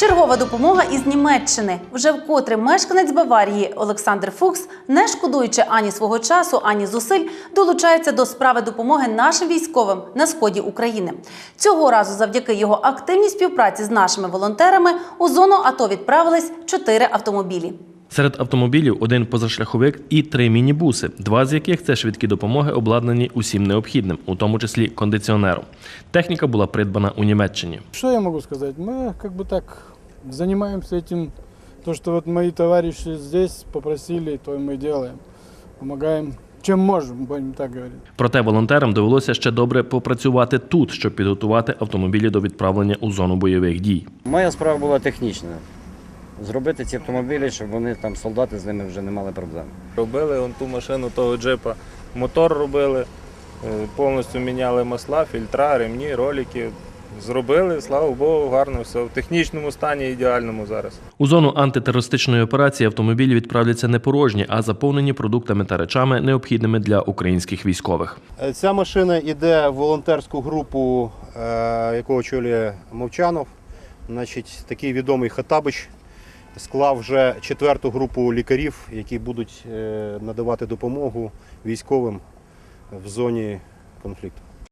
Чергова допомога із Німеччини. Вже вкотре мешканець Баварії Олександр Фукс, не шкодуючи ані свого часу, ані зусиль, долучається до справи допомоги нашим військовим на сході України. Цього разу, завдяки його активній співпраці з нашими волонтерами, у зону АТО відправились чотири автомобілі. Серед автомобілів один позашляховик і три мінібуси, два з яких це швидкі допомоги, обладнані усім необхідним, у тому числі кондиціонером. Техніка була придбана у Німеччині. Что я могу сказать? Мы как бы так занимаемся этим. То, что вот мои товарищи здесь попросили, то и мы делаем. Помогаем, чем можем, будем так говорить. Проте волонтерам довелося ще добре попрацювати тут, щоб підготувати автомобілі до відправлення у зону бойових дій. Моя справа була технічна. Зробити ці автомобілі, щоб вони там солдати з ними вже не мали проблем. Робили он ту машину того джипа, мотор робили, е, повністю міняли масла, фільтра, ремні, ролики. Зробили, слава Богу, гарно все. В технічному стані ідеальному зараз. У зону антитерористичної операції автомобілі відправляться не порожні, а заповнені продуктами та речами, необхідними для українських військових. Е, Ця машина йде в волонтерську групу, е, яку очолює Мовчанов. Значить, такий відомий Хатабич склав вже четверту групу лікарів, які будуть е, надавати допомогу військовим в зоні конфлікту.